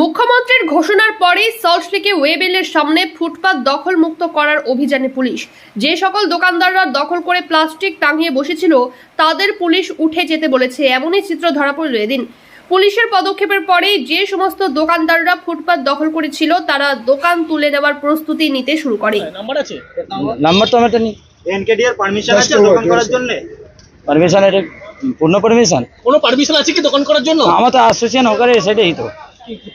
মুখ্যমন্ত্রীর ঘোষণার পরেই সল্টলেকে ওয়েবেলের সামনে ফুটপাত দখল মুক্ত করার অভিযানে পুলিশ। যে সকল দোকানদাররা দখল করে প্লাস্টিক টাঙিয়ে বসেছিল তাদের পুলিশ উঠে যেতে বলেছে এমনই চিত্র ধরা পড়ল এদিন। পুলিশের পদক্ষেপের পরেই যে সমস্ত দোকানদাররা ফুটপাত দখল করেছিল তারা দোকান তুলে নেওয়ার প্রস্তুতি নিতে শুরু করে। নাম্বার আছে? নাম্বার তো আমার নেই। এনকেডিআর পারমিশন আছে দোকান করার জন্য? পারমিশন এটা পূর্ণ পারমিশন কোনো পারমিশন আছে কি দোকান করার জন্য? আমার তো অ্যাসোসিয়েশন হোকারে সেটাই তো।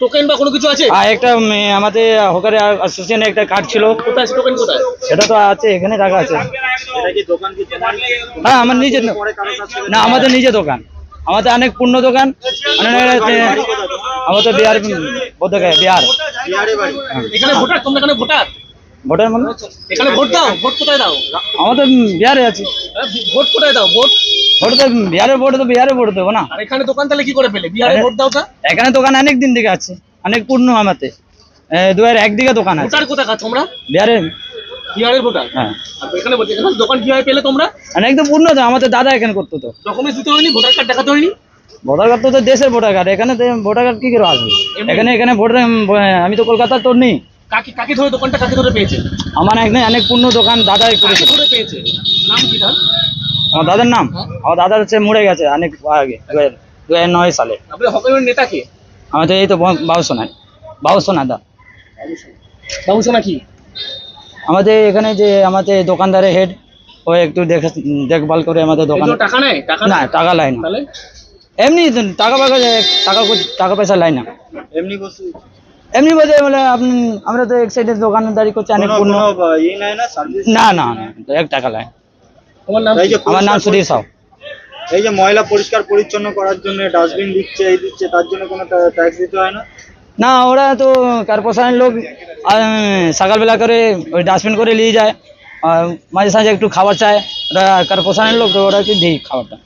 টোকেন বা কোনো কিছু আছে? আর একটা উম, আমাদের হোকারে অ্যাসোসিয়েশনে একটা কার্ড ছিল। কোথায় আছে? টোকেন কোথায়? সেটা তো আছে এখানে রাখা আছে। এটা কি দোকান কি তোমার হ্যাঁ আমার নিজের না আমাদের নিজের দোকান। আমাদের অনেক পূর্ণ দোকান। অনেক আমাদের বিহার গেলে বিহার। বিহারে এখানে ভোটার? তোমরা এখানে ভোটার? ভোটার মানে? এখানে ভোট দাও ভোট কোথায় দাও? আমাদের বিহারে আছে। হ্যাঁ, ভোট কোথায় দাও? ভোট? তো বিহারে ভোট তো বিহারে ভোট দেবো না। আর এখানে দোকান তাহলে কি করে পেলে? বিহারে ভোট দাও তা? এখানে দোকান অনেক দিন থেকে আছে অনেক পূর্ণ আমাতে। দু হাজার একদিকে দোকান আছে। ভোটার কোথায় তোমরা? বিহারে। বিহারের ভোটার? হ্যাঁ। এখানে এখানে দোকান কীভাবে পেলে তোমরা? অনেক তো পূর্ণ তো আমাদের দাদা এখানে করতো তো। ডকুমেন্টস দিতে হয়নি? ভোটার কার্ড দেখাতে হয়নি? ভোটার কার্ড তো দেশের ভোটার কার্ড এখানে ভোটার কার্ড কি করে আসবে? এখানে এখানে ভোটার আমি তো কলকাতার তোর নেই। কাকে কাকে ধরে দোকানটা কাকে ধরে পেয়েছে? আমার এখানে অনেক পূর্ণ দোকান দাদাই কাকে করেছে। পেয়েছে? নাম কি তার? আমার দাদার নাম? আমার দাদার হচ্ছে মরে গেছে অনেক আগে দু হাজার নয় সালে। হকারের নেতা কে? আমাদের এই তো বাবুসো না দা। বাবু নাকি আমাদের এখানে যে আমাদের দোকানদারের হেড ও একটু দেখে দেখভাল করে আমাদের দোকান টাকা নেয় টাকা না টাকা লাই না। এমনি টাকা পাকা টাকা টাকা পয়সা লাই না। এমনি বসে এমনি বলতে বলে আপনি আমরা তো এক সাইডে দোকানদারি করছি অনেক না না না না এক টাকা লাই। তোমার নাম এই যে আমার নাম পরিষ্কার সুধীর সাউ এই যে ময়লা পরিষ্কার পরিচ্ছন্ন করার জন্য ডাস্টবিন দিচ্ছে এই দিচ্ছে তার জন্য কোনো ট্যাক্স দিতে হয় না? না ওরা তো কর্পোরেশনের লোক আহ, সকালবেলা করে ওই ডাস্টবিন করে নিয়ে যায় আর মাঝে সাঝে একটু খাবার চায় ওরা কর্পোরেশনের লোক তো ওরা কি দিই খাবারটা?